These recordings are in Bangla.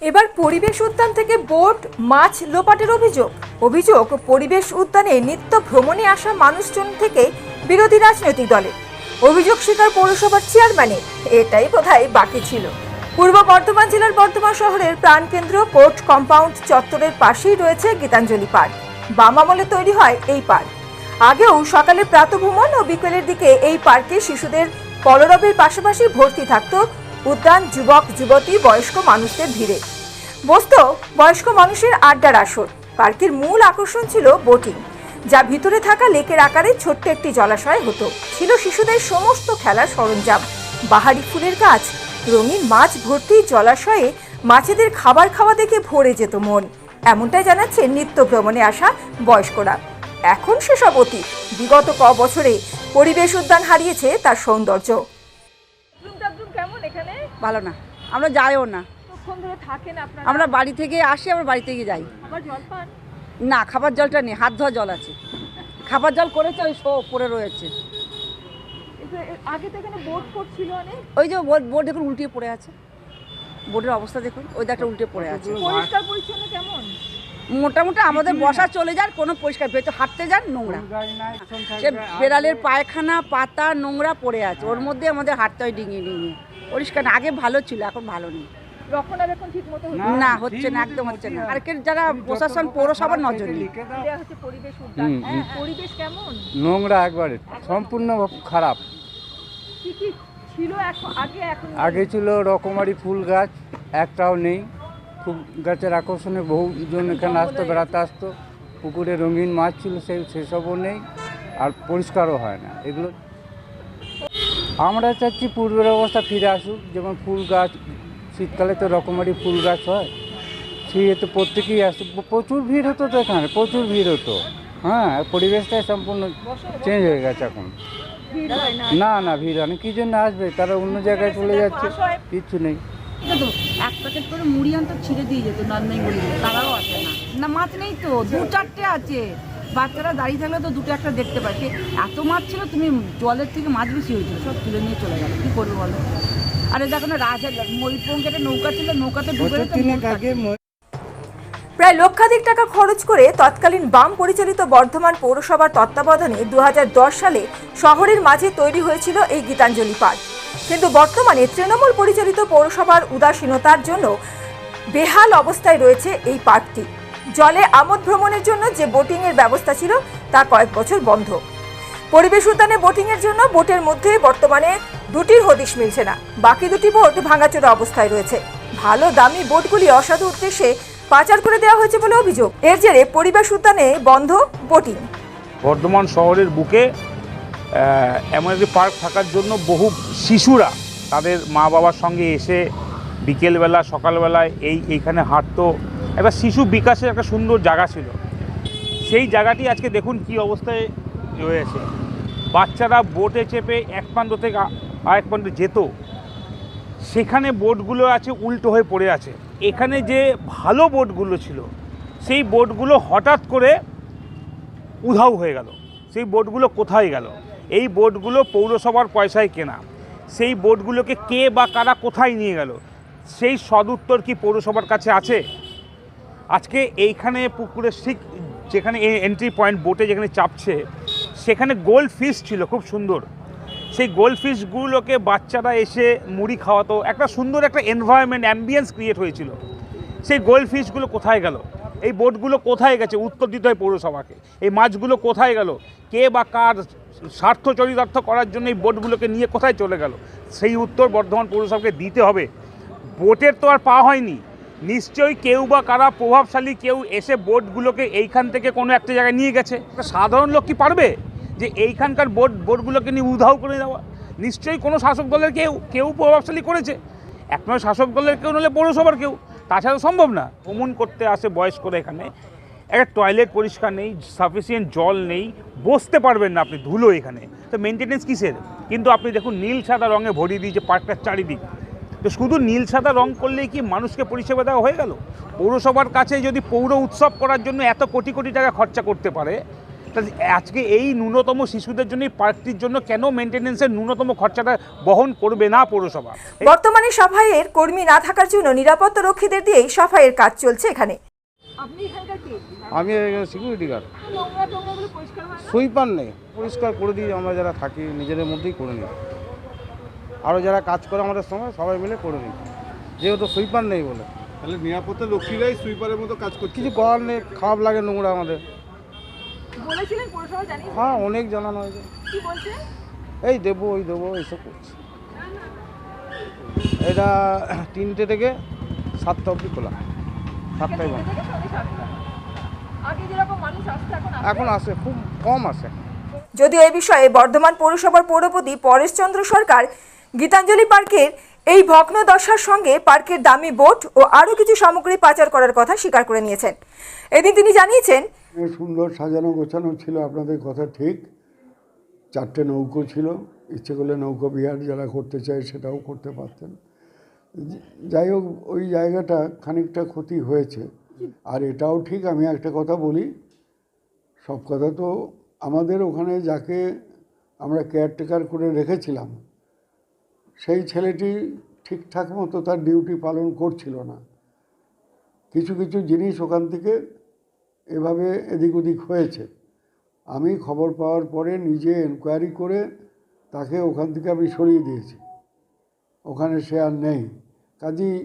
এবার পরিবেশ উদ্যান থেকে বোট, মাছ লোপাটের অভিযোগ। অভিযোগ, পরিবেশ উদ্যানে নিত্য ভ্রমণে আসা মানুষজন থেকে বিরোধী রাজনৈতিক দলের। অভিযোগ স্বীকার পৌরসভার চেয়ারম্যানের। এটাই বোধহয় বাকি ছিল। পূর্ব বর্ধমান জেলার বর্ধমান শহরের প্রাণকেন্দ্র কোর্ট কম্পাউন্ড চত্বরের পাশেই রয়েছে গীতাঞ্জলি পার্ক। বাম আমলে তৈরি হয় এই পার্ক। আগেও সকালে প্রাতভ্রমণ ও বিকেলের দিকে এই পার্কে শিশুদের কলরবের পাশাপাশি ভর্তি থাকতো উদ্যান যুবক, যুবতী, বয়স্ক মানুষদের ভিড়ে। বসত বয়স্ক মানুষের আড্ডার আসর। পার্কের মূল আকর্ষণ ছিল বোটিং, যা ভিতরে থাকা লেকের আকারে ছোট্ট একটি জলাশয় হতো। ছিল শিশুদের সমস্ত খেলার সরঞ্জাম। বাহারি ফুলের গাছ, রঙিন মাছ ভর্তি জলাশয়ে মাছেদের খাবার খাওয়া দেখে ভরে যেত মন। এমনটাই জানাচ্ছে নিত্য ভ্রমণে আসা বয়স্করা। এখন সেসব অতীত। বিগত ক বছরে পরিবেশ উদ্যান হারিয়েছে তার সৌন্দর্য। ভালো না। আমরা যাইও না। কতক্ষণ ধরে থাকেন আপনারা? আমরা বাড়ি থেকে আসি আমরা বাড়ি থেকে যাই। না খাবার জলটা নেই হাত ধোয়া জল আছে। খাবার জল করেছে ওই শো পড়ে রয়েছে। ওই যে বোট বোট দেখুন উল্টিয়ে পড়ে আছে। বোটের অবস্থা দেখুন ওই একটা উল্টে পড়ে আছে। পরিষ্কার পরিচ্ছন্ন কেমন? মোটামুটি আমাদের বসা চলে যান কোনো পরিষ্কার ভেতর হাঁটতে যান নোংরা। সে বেড়ালের পায়খানা পাতা নোংরা পড়ে আছে। ওর মধ্যে আমাদের হাঁটতে হয় ডিঙিয়ে ডিঙিয়ে। পরিষ্কার না আগে ভালো ছিল এখন ভালো নেই। রক্ষণাবেক্ষণ ঠিক মতো না হচ্ছে না একদম হচ্ছে না। পার্কের যারা প্রশাসন পৌরসভার নজর পরিবেশ হ্যাঁ, হুম। পরিবেশ কেমন? নোংরা একবারে সম্পূর্ণ খারাপ। কি কি ছিল আগে এখন আগে ছিল রকমারি ফুল গাছ একটাও নেই। ফুল গাছের আকর্ষণে বহুজন এখানে আসতো বেড়াতে আসতো। পুকুরে রঙিন মাছ ছিল সেই সেসবও নেই। আর পরিষ্কারও হয় না। এগুলো আমরা চাচ্ছি পূর্বের অবস্থা ফিরে আসুক, যেমন ফুল গাছ, শীতকালে তো রকমারি ফুল গাছ হয়, সেই তো প্রত্যেকেই আসতো প্রচুর ভিড় হতো তো এখানে, প্রচুর ভিড় হতো। হ্যাঁ পরিবেশটাই সম্পূর্ণ চেঞ্জ হয়ে গেছে এখন। না না, ভিড় অনেক কি জন্য আসবে? তারা অন্য জায়গায় চলে যাচ্ছে, কিচ্ছু নেই। এক প্যাকেট করে মুড়ি আনতো ছিঁড়ে দিয়ে যেত মুড়ি তারাও আসে না। না, মাছ নেই তো, দু চারটে আছে। বাচ্চারা দাঁড়িয়ে থাকলে তো দুটো একটা দেখতে সে এত মাছ ছিল তুমি জলের থেকে মাছ বেশি হয়েছিল সব তুলে নিয়ে চলে গেল। কী করবে বলো? আরে দেখো না রাজহাট ময়ূরপঙ্খে একটা নৌকা ছিল নৌকাতে ডুবে প্রায় লক্ষাধিক টাকা খরচ করে তৎকালীন বাম পরিচালিত বর্ধমান পৌরসভার তত্ত্বাবধানে দু হাজার দশ সালে শহরের মাঝে তৈরি হয়েছিল এই গীতাঞ্জলি পার্ক কিন্তু বর্তমানে তৃণমূল পরিচালিত পৌরসভার উদাসীনতার জন্য বেহাল অবস্থায় রয়েছে এই পার্কটি জলে আমোদ ভ্রমণের জন্য যে বোটিংয়ের ব্যবস্থা ছিল তা কয়েক বছর বন্ধ। পরিবেশ উদ্যানে বোটিংয়ের জন্য বোটের মধ্যে বর্তমানে দুটির হদিশ মিলছে না। বাকি দুটি বোট ভাঙাচোরা অবস্থায় রয়েছে। ভালো দামি বোটগুলি অসাধু উদ্দেশ্যে পাচার করে দেওয়া হয়েছে বলে অভিযোগ। এর জেরে পরিবেশ উদ্যানে বন্ধ বোটিং। বর্ধমান শহরের বুকে এমন একটি পার্ক থাকার জন্য বহু শিশুরা তাদের মা বাবার সঙ্গে এসে বিকেলবেলা, সকালবেলায় এই, এইখানে হাঁটতো। একটা শিশু বিকাশের একটা সুন্দর জায়গা ছিল। সেই জায়গাটি আজকে দেখুন কি অবস্থায় রয়েছে। বাচ্চারা বোটে চেপে এক প্রান্ত থেকে আ- আরেক প্রান্তে যেত। সেখানে বোটগুলো আছে, উল্টো হয়ে পড়ে আছে। এখানে যে ভালো বোটগুলো ছিল, সেই বোটগুলো হঠাৎ করে উধাও হয়ে গেল। সেই বোটগুলো কোথায় গেল? এই বোটগুলো পৌরসভার পয়সায় কেনা। সেই বোটগুলোকে কে বা কারা কোথায় নিয়ে গেল? সেই সদুত্তর কি পৌরসভার কাছে আছে? আজকে এইখানে পুকুরের ঠিক যেখানে এন্ট্রি পয়েন্ট বোটে যেখানে চাপছে, সেখানে গোল্ড ফিশ ছিল, খুব সুন্দর। সেই গোল্ড ফিশগুলোকে বাচ্চারা এসে মুড়ি খাওয়াতো। একটা সুন্দর একটা এনভায়রনমেন্ট অ্যাম্বিয়েন্স ক্রিয়েট হয়েছিল। সেই গোল্ড ফিশগুলো কোথায় গেল? এই বোটগুলো কোথায় গেছে? উত্তর দিতে হয় পৌরসভাকে। এই মাছগুলো কোথায় গেল? কে বা কার স্বার্থ চরিতার্থ করার জন্য এই বোটগুলোকে নিয়ে কোথায় চলে গেল? সেই উত্তর বর্ধমান পৌরসভাকে দিতে হবে। বোটের তো আর পাওয়া হয়নি। নিশ্চয়ই কেউ বা কারা প্রভাবশালী কেউ এসে বোটগুলোকে এইখান থেকে কোনো একটা জায়গায় নিয়ে গেছে। সাধারণ লোক কি পারবে যে এইখানকার বোট, বোটগুলোকে নিয়ে উধাও করে দেওয়া? নিশ্চয়ই কোনো শাসক দলের কেউ কেউ প্রভাবশালী করেছে। এক নয় শাসক দলের কেউ নলে পৌরসভার কেউ। তাছাড়া সম্ভব না। ভ্রমণ করতে আসে বয়স্করা এখানে। একটা টয়লেট পরিষ্কার নেই, সাফিসিয়েন্ট জল নেই, বসতে পারবেন না আপনি, ধুলো এখানে। তো মেনটেনেন্স কিসের? কিন্তু আপনি দেখুন নীল সাদা রঙে ভরিয়ে দিয়েছে পার্কটার চারিদিক। তো শুধু নীল সাদা রং করলেই কি মানুষকে পরিষেবা দেওয়া হয়ে গেল? পৌরসভার কাছে যদি পৌর উৎসব করার জন্য এত কোটি কোটি টাকা খরচা করতে পারে তা আজকে এই ন্যূনতম শিশুদের জন্য এই পার্কটির জন্য কেন মেনটেনেন্সের ন্যূনতম খরচাটা বহন করবে না পৌরসভা? বর্তমানে সাফাইয়ের কর্মী না থাকার জন্য নিরাপত্তা রক্ষীদের দিয়েই সাফাইয়ের কাজ চলছে এখানে। আমি সিকিউরিটি গার্ড সুইপার নেই পরিষ্কার করে দিই আমরা যারা থাকি নিজেদের মধ্যেই করে নিই। আরও যারা কাজ করে আমাদের সঙ্গে সবাই মিলে করে নিই যেহেতু সুইপার নেই বলে। তাহলে নিরাপত্তা রক্ষীরাই সুইপারের মতো কাজ করছে। কিছু করার নেই খারাপ লাগে নোংরা আমাদের। হ্যাঁ অনেক জানানো হয়েছে। এই দেবো ওই দেবো এইসব করছে। এটা তিনটে থেকে সাতটা অবধি খোলা। সাতটায় বন্ধ। এখন আসে খুব কম আসে। যদিও এ বিষয়ে বর্ধমান পৌরসভার পৌরপতি পরেশচন্দ্র সরকার গীতাঞ্জলি পার্কের এই ভগ্ন দশার সঙ্গে পার্কের দামি বোট ও আরও কিছু সামগ্রী পাচার করার কথা স্বীকার করে নিয়েছেন। এদিন তিনি জানিয়েছেন সুন্দর সাজানো গোছানো ছিল, আপনাদের কথা ঠিক। চারটে নৌকো ছিল, ইচ্ছে করলে নৌকো বিহার যারা করতে চায় সেটাও করতে পারতেন। যাই হোক, ওই জায়গাটা খানিকটা ক্ষতি হয়েছে। আর এটাও ঠিক, আমি একটা কথা বলি, সব কথা তো আমাদের ওখানে যাকে আমরা কেয়ারটেকার করে রেখেছিলাম সেই ছেলেটি ঠিকঠাক মতো তার ডিউটি পালন করছিল না। কিছু কিছু জিনিস ওখান থেকে এভাবে এদিক ওদিক হয়েছে। আমি খবর পাওয়ার পরে নিজে এনকোয়ারি করে তাকে ওখান থেকে আমি সরিয়ে দিয়েছি। ওখানে সে আর নেই। কাজেই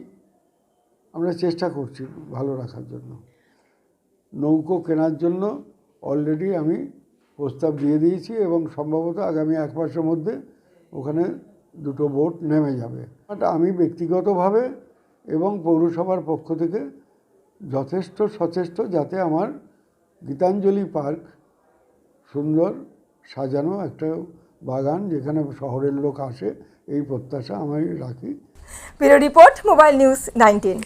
আমরা চেষ্টা করছি ভালো রাখার জন্য। নৌকো কেনার জন্য অলরেডি আমি প্রস্তাব দিয়ে দিয়েছি এবং সম্ভবত আগামী এক মাসের মধ্যে ওখানে দুটো বোট নেমে যাবে। আমি ব্যক্তিগতভাবে এবং পৌরসভার পক্ষ থেকে যথেষ্ট সচেষ্ট যাতে আমার গীতাঞ্জলি পার্ক সুন্দর সাজানো একটা বাগান যেখানে শহরের লোক আসে, এই প্রত্যাশা আমি রাখি। Report, mobile news nineteen.